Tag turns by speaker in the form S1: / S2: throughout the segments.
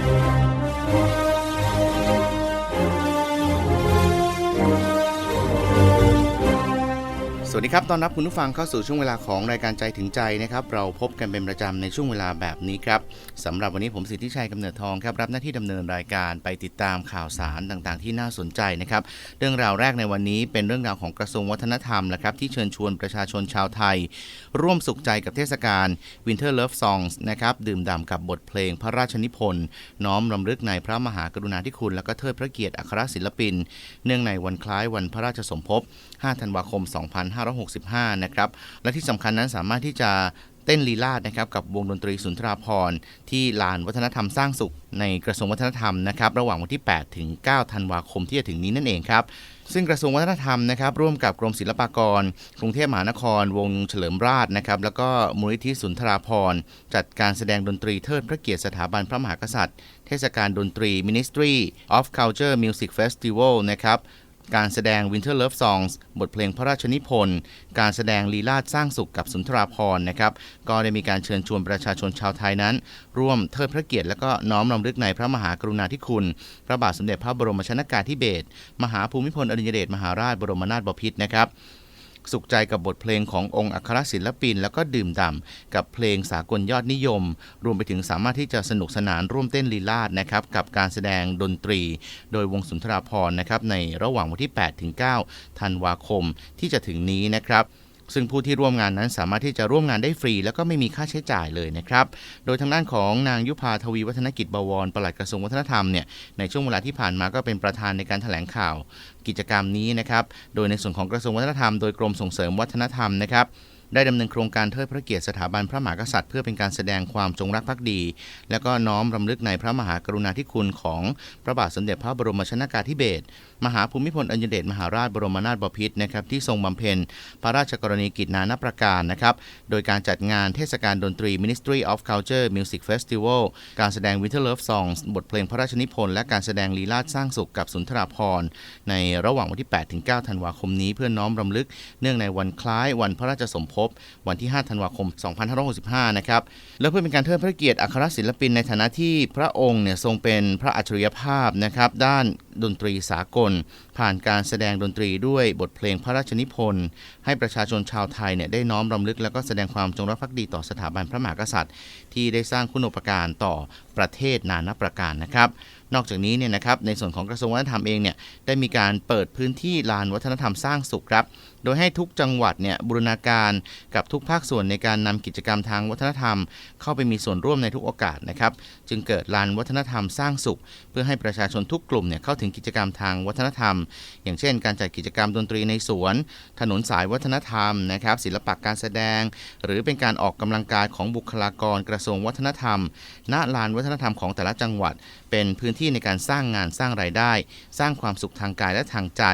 S1: you. สวัสดีครับ ตอนรับคุณผู้ฟังเข้าสู่ช่วงเวลาของรายการใจถึงใจนะครับ เราพบกันเป็นประจำในช่วงเวลาแบบนี้ครับสำหรับวันนี้ผมสิทธิชัยกำเนิดทองครับรับหน้าที่ดำเนินรายการไปติดตามข่าวสารต่างๆ ที่น่าสนใจนะครับ เรื่องราวแรกในวันนี้เป็นเรื่องราวของกระทรวงวัฒนธรรมนะครับที่เชิญชวนประชาชนชาวไทย ร่วมสุขใจกับเทศกาล Winter Love Songs นะครับดื่มด่ำกับบทเพลงพระราชนิพนธ์น้อมรำลึกในพระมหากรุณาธิคุณ และก็เทิดพระเกียรติอัครศิลปิน เนื่องในวันคล้ายวันพระราชสมภพ 5 ธันวาคม 2 5 2565 นะครับ และที่สำคัญนั้นสามารถที่จะเต้นลีลาดนะครับกับวงดนตรีสุนทราพรณ์ที่ลานวัฒนธรรมสร้างสุข ในกระทรวงวัฒนธรรมนะครับระหว่างวันที่ 8 ถึง 9 ธันวาคมที่จะถึงนี้นั่นเองครับซึ่งกระทรวงวัฒนธรรมนะครับร่วมกับกรมศิลปากร กรุงเทพมหานคร วงเฉลิมราชนะครับแล้วก็มูลนิธิสุนทราพรณ์จัดการแสดงดนตรีเทิดพระเกียรติสถาบันพระมหากษัตริย์ เทศกาลดนตรี Ministry of Culture Music Festival นะครับ การแสดง Winter Love Songs บทเพลงพระราชนิพนธ์ การแสดงลีลาดสร้างสุขกับสุนทราพรณ์นะครับ ก็ได้มีการเชิญชวนประชาชนชาวไทยนั้น ร่วมเทิดพระเกียรติและก็น้อมรำลึกในพระมหากรุณาธิคุณ พระบาทสมเด็จพระบรมชนกาธิเบศร มหาภูมิพลอดุลยเดชมหาราชบรมนาถบพิตรนะครับ สุขใจกับบทเพลงขององค์อัครศิลปิน แล้วก็ดื่มด่ำกับเพลงสากลยอดนิยม รวมไปถึงสามารถที่จะสนุกสนานร่วมเต้นลีลาดนะครับกับการแสดงดนตรี โดยวงสุนทราพรนะครับในระหว่างวันที่ 8 ถึง 9 ธันวาคมที่จะถึงนี้นะครับ ซึ่งผู้ที่ร่วมงานนั้นสามารถที่จะร่วมงานได้ฟรี แล้วก็ไม่มีค่าใช้จ่ายเลยนะครับ โดยทางด้านของนางยุพาทวีวัฒนกิจบวรปลัดกระทรวงวัฒนธรรมเนี่ยในช่วงเวลาที่ผ่านมาก็เป็นประธานในการแถลงข่าวกิจกรรมนี้นะครับโดยในส่วนของกระทรวงวัฒนธรรมโดยกรมส่งเสริมวัฒนธรรมนะครับได้ดำเนินโครงการเทิดพระเกียรติสถาบันพระมหากษัตริย์ เพื่อเป็นการแสดงความจงรักภักดี และก็น้อมรำลึกในพระมหากรุณาธิคุณของพระบาทสมเด็จพระบรมชนากาธิเบศร มหาภูมิพลอดุลยเดชมหาราชบรมนาถบพิตรนะครับที่ทรงบำเพ็ญพระราชกรณีกิจนานาประการนะครับโดยการจัดงานเทศกาลดนตรี Ministry of Culture Music Festival การแสดง Winter Love Songs บทเพลงพระราชนิพนธ์และการแสดงลีลาศสร้างสุขกับสุนทราพรณ์ในระหว่างวันที่ 8 ถึง 9 ธันวาคมนี้ เพื่อน้อมรำลึกเนื่องในวันคล้ายวันพระราชสมภพวันที่ 5 ธันวาคม 2565 นะครับและเพื่อเป็นการเทิดพระเกียรติอัครศิลปินในฐานะที่พระองค์เนี่ยทรงเป็นพระอัจฉริยภาพนะครับด้านดนตรีสากลผ่านการแสดงดนตรีด้วยบทเพลงพระราชนิพนธ์ให้ประชาชนชาวไทยเนี่ยได้น้อมรำลึกและก็แสดงความจงรักภักดีต่อสถาบันพระมหากษัตริย์ ที่ได้สร้างคุณูปการต่อประเทศนานาประการนะครับ นอกจากนี้เนี่ยนะครับในส่วนของกระทรวงวัฒนธรรมเองเนี่ยได้มีการเปิดพื้นที่ลานวัฒนธรรมสร้างสุขครับโดยให้ทุกจังหวัดเนี่ยบูรณาการกับทุกภาคส่วนในการนำกิจกรรมทางวัฒนธรรม เข้าไปมีส่วนร่วมในทุกโอกาสนะครับจึงเกิดลานวัฒนธรรมสร้างสุข เพื่อให้ประชาชนทุกกลุ่มเนี่ยเข้าถึงกิจกรรมทางวัฒนธรรม อย่างเช่น การจัดกิจกรรมดนตรีในสวน ถนนสายวัฒนธรรมนะครับศิลปะการแสดง หรือเป็นการออกกำลังกายของบุคลากรกระทรวงวัฒนธรรม ณลานวัฒนธรรมของแต่ละจังหวัด เป็นพื้นที่ในการสร้างงานสร้างรายได้ สร้างความสุขทางกายและทางใจ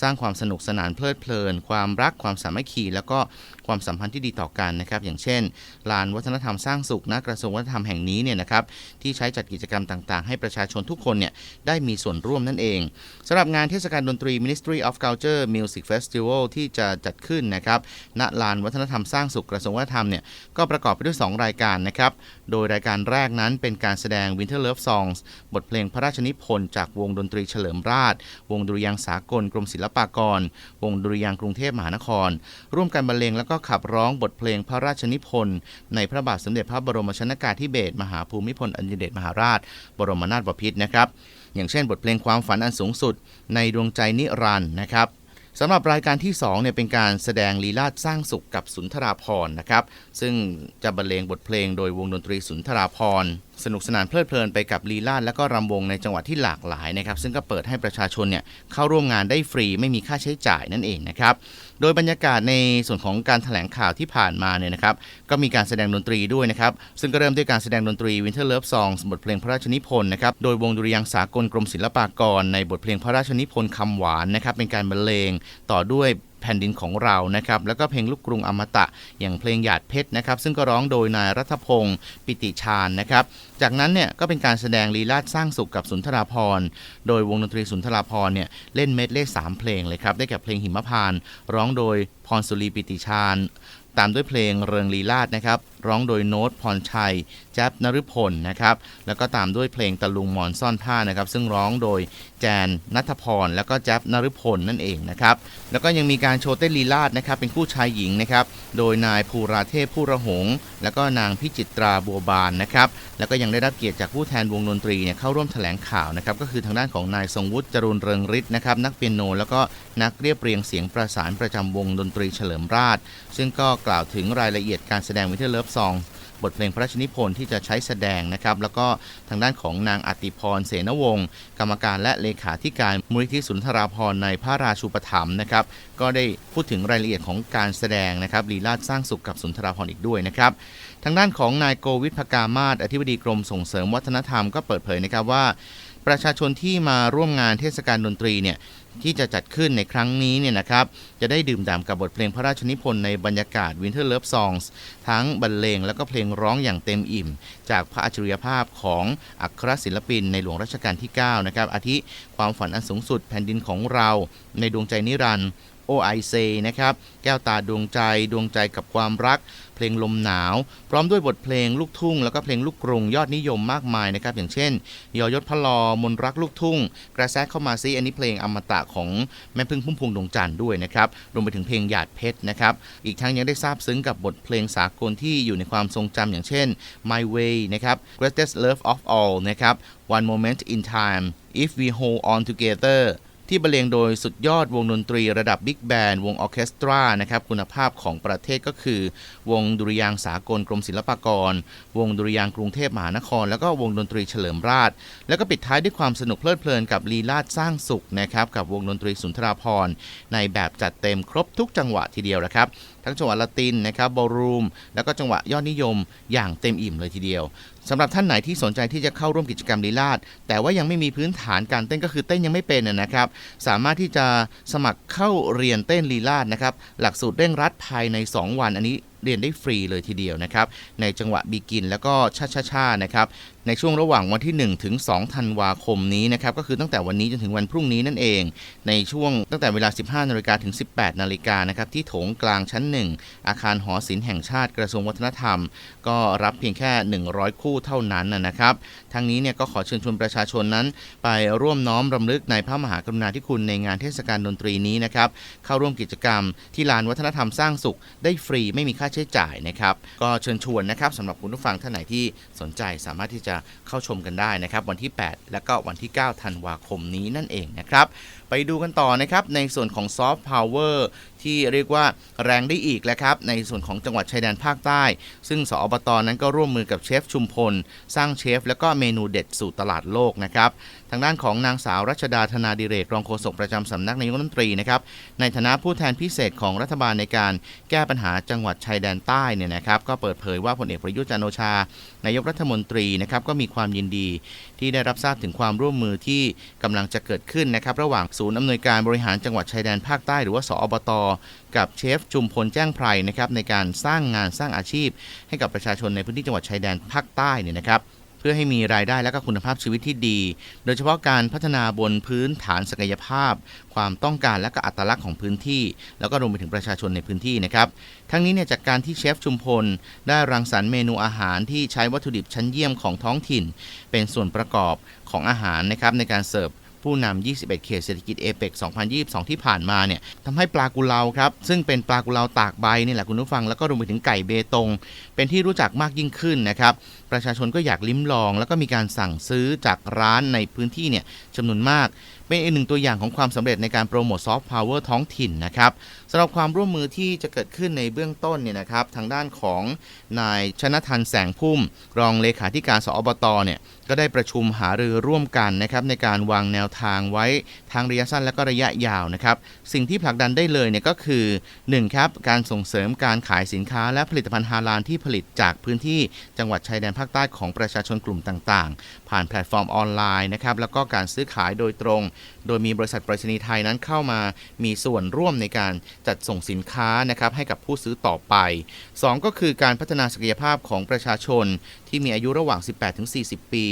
S1: สร้างความสนุกสนานเพลิดเพลิน ความรักความสามัคคี แล้วก็ความสัมพันธ์ที่ดีต่อกันนะครับอย่างเช่น ลานวัฒนธรรมสร้างสุขณกระทรวงวัฒนธรรมแห่งนี้เนี่ยนะครับที่ใช้จัดกิจกรรมต่างๆ ให้ประชาชนทุกคนเนี่ยได้มีส่วนร่วมนั่นเองสำหรับงานเทศกาลดนตรี Ministry of Culture Music Festival ที่จะจัดขึ้นนะครับณลานวัฒนธรรมสร้างสุขกระทรวงวัฒนธรรมเนี่ยก็ประกอบไปด้วย 2 รายการนะครับโดยรายการแรกนั้นเป็นการแสดง Winter Love Songs บทเพลงพระราชนิพนธ์จากวงดนตรีเฉลิมราช วงดุริยางสากลกรมศิลปากร วงดุริยางกรุงเทพมหานคร ร่วมกันบรรเลงแล้วก็ขับร้องบทเพลงพระราชนิพนธ์ในพระบาทสมเด็จพระบรมชนกาธิเบศรมหาภูมิพลอดุลยเดชมหาราช บรมนาถบพิตรนะครับ อย่างเช่น บทเพลงความฝันอันสูงสุด ในดวงใจนิรันดร์นะครับสำหรับรายการที่2เนี่ยเป็นการแสดงลีลาศสร้างสุขกับสุนทราพรนะครับ ซึ่งจะบรรเลงบทเพลงโดยวงดนตรีสุนทราพร สนุกสนานเพลิดเพลินไปกับลีลาศและก็รำวงในจังหวัดที่หลากหลายนะครับ ซึ่งก็เปิดให้ประชาชนเนี่ยเข้าร่วมงานได้ฟรีไม่มีค่าใช้จ่ายนั่นเองนะครับโดยบรรยากาศในส่วนของการแถลงข่าวที่ผ่านมาเนี่ยนะครับก็มีการแสดงดนตรีด้วยนะครับซึ่งก็เริ่มด้วยการแสดงดนตรี Winter Love Songs บทเพลงพระราชนิพนธ์นะครับโดยวงดุริยางสากลกรมศิลปากร ในบทเพลงพระราชนิพนธ์คำหวานนะครับเป็นการบรรเลงต่อด้วย แผ่นดินของเรานะครับแล้วก็เพลงลูกกรุงอมตะ อย่างเพลงหยาดเพชรนะครับซึ่งก็ร้องโดยนายรัฐพงศ์ปิติชาญนะครับจากนั้นเนี่ยก็เป็นการแสดงลีลาดสร้างสุขกับสุนทราพรโดยวงดนตรีสุนทราพรเนี่ยเล่นเม็ดเล่สามเพลงเลยครับได้แก่เพลงหิมพานร้องโดยพรสุรีปิติชาญ ตามด้วยเพลงเริงลีลาดนะครับ ร้องโดยโน้ตพรชัยแจ๊บนฤพลนะครับ แล้วก็ตามด้วยเพลงตะลุงหมอนซ่อนผ้านะครับ ซึ่งร้องโดยแจนนัทพร แล้วก็แจ๊บนฤพลนั่นเองนะครับ แล้วก็ยังมีการโชว์เต้นลีลาดนะครับ เป็นคู่ชายหญิงนะครับ โดยนายภูราเทพผู้ระหง แล้วก็นางพิจิตราบัวบานนะครับ แล้วก็ยังได้รับเกียรติจากผู้แทนวงดนตรีเนี่ยเข้าร่วมแถลงข่าวนะครับก็คือทางด้านของนายทรงวุฒิจรูนเริงฤทธิ์นะครับนักเปียโน แล้วก็นักเรียบเรียงเสียงประสานประจำวงดนตรีเฉลิมราช ซึ่งก็กล่าวถึงรายละเอียดการแสดงวิเทอร์เลิฟซองบทเพลงพระราชนิพนธ์ที่จะใช้แสดงนะครับ แล้วก็ทางด้านของนางอติพรเสนวงศ์กรรมการและเลขาธิการมูลนิธิสุนทราภรในพระราชูปถัมภ์นะครับ ก็ได้พูดถึงรายละเอียดของการแสดงนะครับลีลาศสร้างสุขกับสุนทราภรอีกด้วยนะครับ ทางด้านของนายโกวิทพกามาศอธิบดีกรมส่งเสริมวัฒนธรรมก็เปิดเผยนะครับว่า ประชาชนที่มาร่วมงานเทศกาลดนตรีเนี่ยที่จะจัดขึ้นในครั้งนี้เนี่ยนะครับ จะได้ดื่มด่ำกับบทเพลงพระราชนิพนธ์ในบรรยากาศ Winter Love Songs ทั้งบรรเลงแล้วก็เพลงร้องอย่างเต็มอิ่ม จากพระอัจฉริยภาพของอัครศิลปินในหลวงรัชกาลที่ 9 นะครับ อาทิความฝันอันสูงสุดแผ่นดินของเราในดวงใจนิรันดร์ OIC นะครับ แก้วตาดวงใจดวงใจกับความรัก เพลงลมหนาว พร้อมด้วยบทเพลงลูกทุ่ง แล้วก็เพลงลูกกรุงยอดนิยมมากมายนะครับ อย่างเช่น ยอยศพลอมนรักลูกทุ่ง กระแสเข้ามาซิอันนี้เพลงอมตะของแม่พึ่งพุ่มพวงดวงจันทร์ด้วยนะครับ รวมไปถึงเพลงหยาดเพชรนะครับ อีกทั้งยังได้ทราบซึ้งกับบทเพลงสากลที่อยู่ในความทรงจำอย่างเช่น My Way นะครับ Greatest Love of All นะครับ One Moment in Time If We Hold On Together ที่บรรเลงโดยสุดยอดวงดนตรีระดับบิ๊กแบนด์วงออเคสตรานะครับคุณภาพของประเทศก็คือ วงดุริยางสากลกรมศิลปากร วงดุริยางกรุงเทพมหานคร แล้วก็วงดนตรีเฉลิมราช แล้วก็ปิดท้ายด้วยความสนุกเพลิดเพลินกับลีลาศสร้างสุขนะครับกับวงดนตรีสุนทราพรณ์ในแบบจัดเต็มครบทุกจังหวะทีเดียวนะครับทั้งจังหวะละตินนะครับบอลรูม แล้วก็จังหวะยอดนิยมอย่างเต็มอิ่มเลยทีเดียว สำหรับท่านไหนที่สนใจที่จะเข้าร่วมกิจกรรมลีลาดแต่ว่ายังไม่มีพื้นฐานการเต้นก็คือเต้นยังไม่เป็นนะครับ สามารถที่จะสมัครเข้าเรียนเต้นลีลาดนะครับ หลักสูตรเร่งรัดภายใน 2 วันอันนี้เรียนได้ฟรีเลยทีเดียวนะครับ ในจังหวะบีกินแล้วก็ชาชาชานะครับในช่วงระหว่างวันที่ 1 ถึง 2 ธันวาคมนี้นะครับก็คือตั้งแต่วันนี้จนถึงวันพรุ่งนี้นั่นเอง ในช่วงตั้งแต่เวลา 15นาฬิกาถึง 18นาฬิกานะครับที่โถงกลางชั้น 1 อาคารหอศิลป์แห่งชาติกระทรวงวัฒนธรรม ก็รับเพียงแค่ 100 คู่เท่านั้นนะครับทั้งนี้เนี่ยก็ขอเชิญชวนประชาชนนั้น ไปร่วมน้อมรำลึกในพระมหากรุณาธิคุณในงานเทศกาลดนตรีนี้นะครับเข้าร่วมกิจกรรมที่ลานวัฒนธรรมสร้างสุข ได้ฟรีไม่มีค่าใช้จ่ายนะครับก็เชิญชวนนะครับสำหรับคุณผู้ฟังท่านไหนที่สนใจสามารถที่จะเข้าชมกันได้นะครับ วันที่ 8 และก็วันที่ 9 ธันวาคมนี้นั่นเองนะครับ ไปดูกันต่อนะครับในส่วนของซอฟต์พาวเวอร์ที่เรียกว่าแรงได้อีกแล้วครับ ในส่วนของจังหวัดชายแดนภาคใต้ ซึ่งสอบตนั้นก็ร่วมมือกับเชฟชุมพล สร้างเชฟ แล้วก็เมนูเด็ดสู่ตลาดโลกนะครับ ทางด้านของนางสาวรัชดาธนาดิเรกรองโฆษกประจำสำนักนายกรัฐมนตรีนะครับในฐานะผู้แทนพิเศษของรัฐบาลในการแก้ปัญหาจังหวัดชายแดนใต้เนี่ยนะครับ ก็เปิดเผยว่าพลเอกประยุทธ์จันโอชานายกรัฐมนตรีนะครับก็มีความยินดีที่ได้รับทราบถึงความร่วมมือที่กำลังจะเกิดขึ้นนะครับระหว่างศูนย์อำนวยการบริหารจังหวัดชายแดนภาคใต้หรือว่าสอบต กับเชฟจุมพลแจ้งไพรนะครับในการสร้างงานสร้างอาชีพ ให้กับประชาชนในพื้นที่จังหวัดชายแดนภาคใต้เนี่ยนะครับเพื่อให้มีรายได้และก็คุณภาพชีวิตที่ดี โดยเฉพาะการพัฒนาบนพื้นฐานศักยภาพ ความต้องการและก็อัตลักษณ์ของพื้นที่ แล้วก็รวมไปถึงประชาชนในพื้นที่นะครับ ทั้งนี้เนี่ยจากการที่เชฟชุมพล ได้รังสรรค์เมนูอาหารที่ใช้วัตถุดิบชั้นเยี่ยมของท้องถิ่น เป็นส่วนประกอบของอาหารนะครับในการเสิร์ฟ ผู้นำ21 เขตเศรษฐกิจเอเปก2022 ที่ผ่านมาเนี่ยทำให้ปลากุเลาครับ ซึ่งเป็นปลากุเลาตากใบนี่แหละคุณผู้ฟังแล้วก็รวมไปถึงไก่เบตง เป็นที่รู้จักมากยิ่งขึ้นนะครับ ประชาชนก็อยากลิ้มลอง แล้วก็มีการสั่งซื้อจากร้านในพื้นที่เนี่ยจำนวนมาก เป็นอีกหนึ่งตัวอย่างของความสำเร็จในการโปรโมทซอฟต์พาวเวอร์ท้องถิ่นนะครับสำหรับความร่วมมือที่จะเกิดขึ้นในเบื้องต้นเนี่ยนะครับทางด้านของนายชนะทันแสงพุ่ม รองเลขาธิการสอบตเนี่ยก็ได้ประชุมหารือร่วมกันนะครับในการวางแนวทางไว้ทางระยะสั้นและก็ระยะยาวนะครับสิ่งที่ผลักดันได้เลยเนี่ยก็คือ 1. ครับการส่งเสริมการขายสินค้าและผลิตภัณฑ์ฮาลาลที่ผลิตจากพื้นที่จังหวัดชายแดนภาคใต้ของประชาชนกลุ่มต่างๆ ผ่านแพลตฟอร์มออนไลน์นะครับแล้วก็การซื้อขายโดยตรง โดยมีบริษัทไปรษณีย์ไทยนั้นเข้ามามีส่วนร่วมในการจัดส่งสินค้านะครับให้กับผู้ซื้อต่อไป 2 ก็คือการพัฒนาศักยภาพของประชาชน ที่มีอายุระหว่าง 18-40 ปี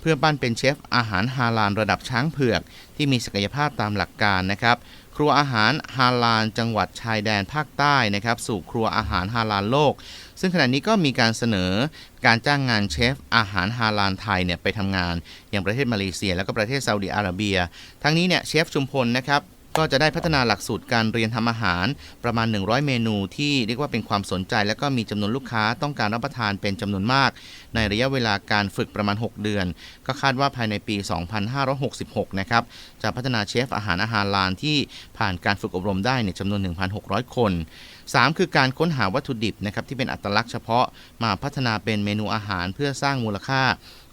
S1: เพื่อปั้นเป็นเชฟอาหารฮาลาลระดับช้างเผือก ที่มีศักยภาพตามหลักการนะครับ ครัวอาหารฮาลาลจังหวัดชายแดนภาคใต้นะครับ สู่ครัวอาหารฮาลาลโลก ซึ่งขณะนี้ก็มีการเสนอการจ้างงานเชฟอาหารฮาลาลไทยเนี่ยไปทำงานอย่างประเทศมาเลเซีย แล้วก็ประเทศซาอุดิอาระเบีย ทั้งนี้เนี่ยเชฟชุมพลนะครับ ก็จะได้พัฒนาหลักสูตรการเรียนทำอาหารประมาณ 100 เมนูที่เรียกว่าเป็นความสนใจ และก็มีจำนวนลูกค้าต้องการรับประทานเป็นจำนวนมาก ในระยะเวลาการฝึกประมาณ 6 เดือน ก็คาดว่าภายในปี 2566 นะครับจะพัฒนาเชฟอาหารอาหารลานที่ผ่านการฝึกอบรมได้ในจำนวน 1,600 คน 3 คือการค้นหาวัตถุดิบนะครับที่เป็นอัตลักษณ์เฉพาะมาพัฒนาเป็นเมนูอาหารเพื่อสร้างมูลค่า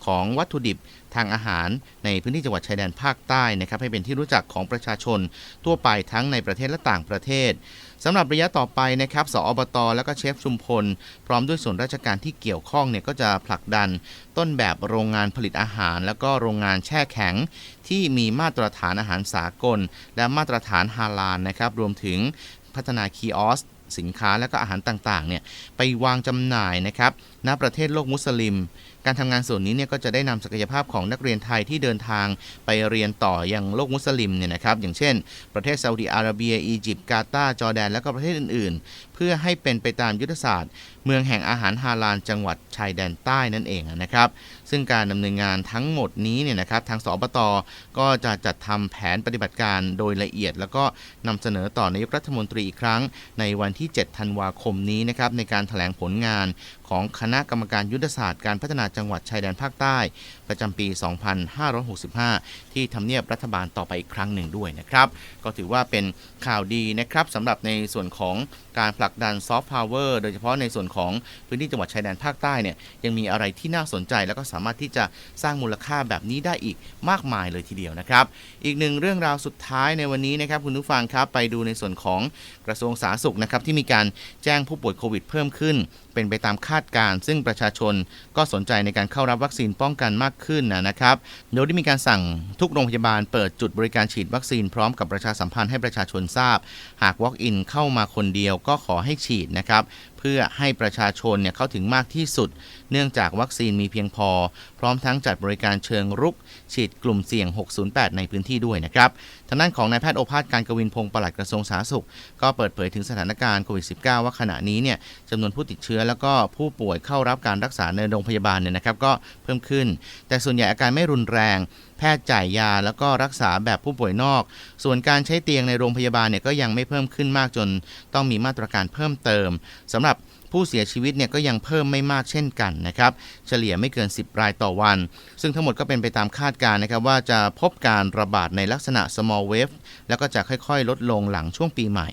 S1: ของวัตถุดิบ ทางอาหารในพื้นที่จังหวัดชายแดนภาคใต้นะครับให้เป็นที่รู้จักของประชาชนทั่วไปทั้งในประเทศและต่างประเทศสำหรับระยะต่อไปนะครับ สอบต แล้วก็เชฟชุมพล พร้อมด้วยส่วนราชการที่เกี่ยวข้องเนี่ยก็จะผลักดัน ต้นแบบโรงงานผลิตอาหาร แล้วก็โรงงานแช่แข็ง ที่มีมาตรฐานอาหารสากล และมาตรฐานฮาลาลนะครับ รวมถึงพัฒนาคีออสสินค้าและก็อาหารต่างๆเนี่ยไปวางจำหน่ายนะครับณประเทศโลกมุสลิม การทำงานส่วนนี้เนี่ยก็จะได้นำศักยภาพของนักเรียนไทยที่เดินทางไปเรียนต่ออยังโลกมุสลิมเนี่ยนะครับอย่างเช่น ประเทศซาอุดีอาระเบีย อียิปต์กาตาร์จอร์แดน และก็ประเทศอื่นๆ พื่อให้เป็นไปตามยุทธศาสตร์ เมืองแห่งอาหารฮาลาลจังหวัดชายแดนใต้นั่นเองนะครับ ซึ่งการดำเนินงานทั้งหมดนี้เนี่ยนะครับทางสอบตก็จะจัดทำแผนปฏิบัติการโดยละเอียด แล้วก็นำเสนอต่อนายกรัฐมนตรีอีกครั้ง ในวันที่ 7 ธันวาคมนี้นะครับในการถแถลงผลงานของคณะกรรมการยุทธศาสตร์การพัฒนาจังหวัดชายแดนภาคใต้ ประจำปี 2565 ที่ทำเนียบรัฐบาลต่อไปอีกครั้งหนึ่งด้วยนะครับ ก็ถือว่าเป็นข่าวดีนะครับสำหรับในส่วนของการผลักดันซอฟต์พาวเวอร์โดยเฉพาะในส่วนของพื้นที่จังหวัดชายแดนภาคใต้เนี่ยยังมีอะไรที่น่าสนใจแล้วก็สามารถที่จะสร้างมูลค่าแบบนี้ได้อีกมากมายเลยทีเดียวนะครับ อีกหนึ่งเรื่องราวสุดท้ายในวันนี้นะครับคุณผู้ฟังครับไปดูในส่วนของกระทรวงสาธารณสุขนะครับที่มีการแจ้งผู้ป่วยโควิดเพิ่มขึ้น เป็นไปตามคาดการณ์ซึ่งประชาชนก็สนใจในการเข้ารับวัคซีนป้องกันมากขึ้นนะครับ โดยได้มีการสั่งทุกโรงพยาบาลเปิดจุดบริการฉีดวัคซีนพร้อมกับประชาสัมพันธ์ให้ประชาชนทราบ หาก Walk-in เข้ามาคนเดียวก็ขอให้ฉีดนะครับเพื่อให้ประชาชนเนี่ยเข้าถึงมากที่สุด เนื่องจากวัคซีนมีเพียงพอ พร้อมทั้งจัดบริการเชิงรุก ฉีดกลุ่มเสี่ยง 608 ในพื้นที่ด้วยนะครับทางด้านของนายแพทย์โอภาสการกวินพงศ์ปลัดกระทรวงสาธารณสุข ก็เปิดเผยถึงสถานการณ์โควิด -19 ว่าขณะนี้เนี่ยจำนวนผู้ติดเชื้อแล้วก็ผู้ป่วยเข้ารับการรักษาในโรงพยาบาลเนี่ยนะครับก็เพิ่มขึ้น แต่ส่วนใหญ่อาการไม่รุนแรง แพทย์จ่ายยาแล้วก็รักษาแบบผู้ป่วยนอก ส่วนการใช้เตียงในโรงพยาบาลเนี่ยก็ยังไม่เพิ่มขึ้นมากจน ต้องมีมาตรการเพิ่มเติมสำหรับผู้เสียชีวิตเนี่ยก็ยังเพิ่มไม่มากเช่นกันนะครับเฉลี่ยไม่เกิน 10 รายต่อวัน ซึ่งทั้งหมดก็เป็นไปตามคาดการณ์นะครับว่าจะพบการระบาดในลักษณะ small wave แล้วก็จะค่อยๆ ลดลงหลังช่วงปีใหม่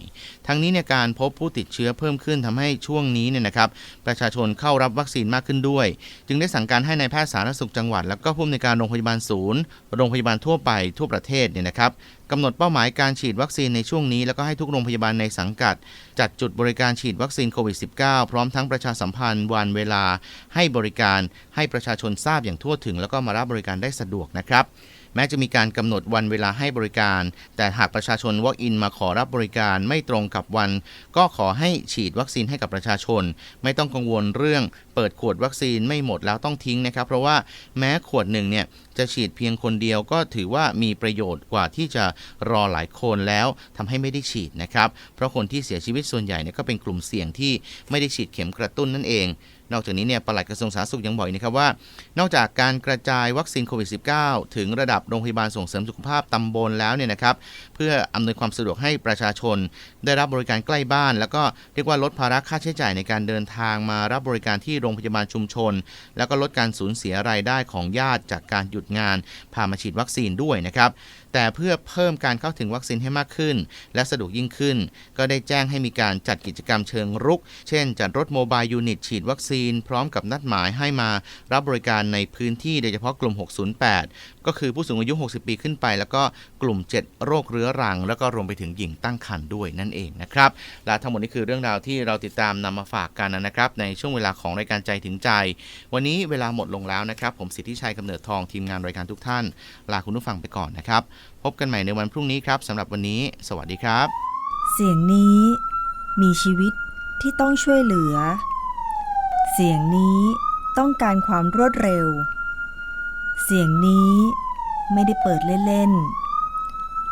S1: ทั้งนี้เนี่ยการพบผู้ติดเชื้อเพิ่มขึ้นทำให้ช่วงนี้เนี่ยนะครับ ประชาชนเข้ารับวัคซีนมากขึ้นด้วย จึงได้สั่งการให้ในายแพทย์สาธารณสุขจังหวัด แล้วก็ผู้อำนวยการโรงพยาบาลศูนย์ โรงพยาบาลทั่วไปทั่วประเทศเนี่ยนะครับกำหนดเป้าหมายการฉีดวัคซีนในช่วงนี้ แล้วก็ให้ทุกโรงพยาบาลในสังกัด จัดจุดบริการฉีดวัคซีนโควิด -19 พร้อมทั้งประชาสัมพันธ์วันเวลา ให้บริการให้ประชาชนทราบอย่างทั่วถึง แล้วก็มารับบริการได้สะดวกนะครับ แม้จะมีการกำหนดวันเวลาให้บริการ แต่หากประชาชน walk in มาขอรับบริการไม่ตรงกับวัน ก็ขอให้ฉีดวัคซีนให้กับประชาชน ไม่ต้องกังวลเรื่องเปิดขวดวัคซีนไม่หมดแล้วต้องทิ้งนะครับ เพราะว่าแม้ขวดหนึ่งเนี่ยจะฉีดเพียงคนเดียวก็ถือว่ามีประโยชน์กว่าที่จะรอหลายคนแล้วทำให้ไม่ได้ฉีดนะครับ เพราะคนที่เสียชีวิตส่วนใหญ่เนี่ยก็เป็นกลุ่มเสี่ยงที่ไม่ได้ฉีดเข็มกระตุ้นนั่นเอง นอกจากนี้เนี่ยปลัดกระทรวงสาธารณสุขยังบอกอีกนะครับว่า นอกจากการกระจายวัคซีนโควิด -19 ถึงระดับโรงพยาบาลส่งเสริมสุขภาพตำบลแล้วเนี่ยนะครับเพื่ออำนวยความสะดวกให้ประชาชน ได้รับบริการใกล้บ้าน แล้วก็เรียกว่าลดภาระค่าใช้จ่ายในการเดินทางมารับบริการที่โรงพยาบาลชุมชน แล้วก็ลดการสูญเสียรายได้ของญาติจากการหยุดงานพามาฉีดวัคซีนด้วยนะครับ แต่เพื่อเพิ่มการเข้าถึงวัคซีนให้มากขึ้น และสะดวกยิ่งขึ้น ก็ได้แจ้งให้มีการจัดกิจกรรมเชิงรุก เช่น จัดรถโมบายยูนิตฉีดวัคซีน พร้อมกับนัดหมายให้มารับบริการในพื้นที่โดยเฉพาะกลุ่ม 608 ก็คือผู้สูงอายุ 60 ปีขึ้นไป แล้วก็กลุ่ม 7 โรคเรื้อรัง แล้วก็รวมไปถึงหญิงตั้งครรภ์ด้วยนั่นเองนะครับ และทั้งหมดนี้คือเรื่องราวที่เราติดตามนำมาฝากกันนะครับ ในช่วงเวลาของรายการใจถึงใจ วันนี้เวลาหมดลงแล้วนะครับ ผมสิทธิชัยกำเนิดทองทีมงานรายการทุกท่าน ลาคุณผู้ฟังไปก่อนนะครับ พบกันใหม่ในวันพรุ่งนี้ครับสำหรับวันนี้ สวัสดีครับ
S2: เสียงนี้มีชีวิตที่ต้องช่วยเหลือ เสียงนี้ต้องการความรวดเร็ว เสียงนี้ไม่ได้เปิดเล่นๆ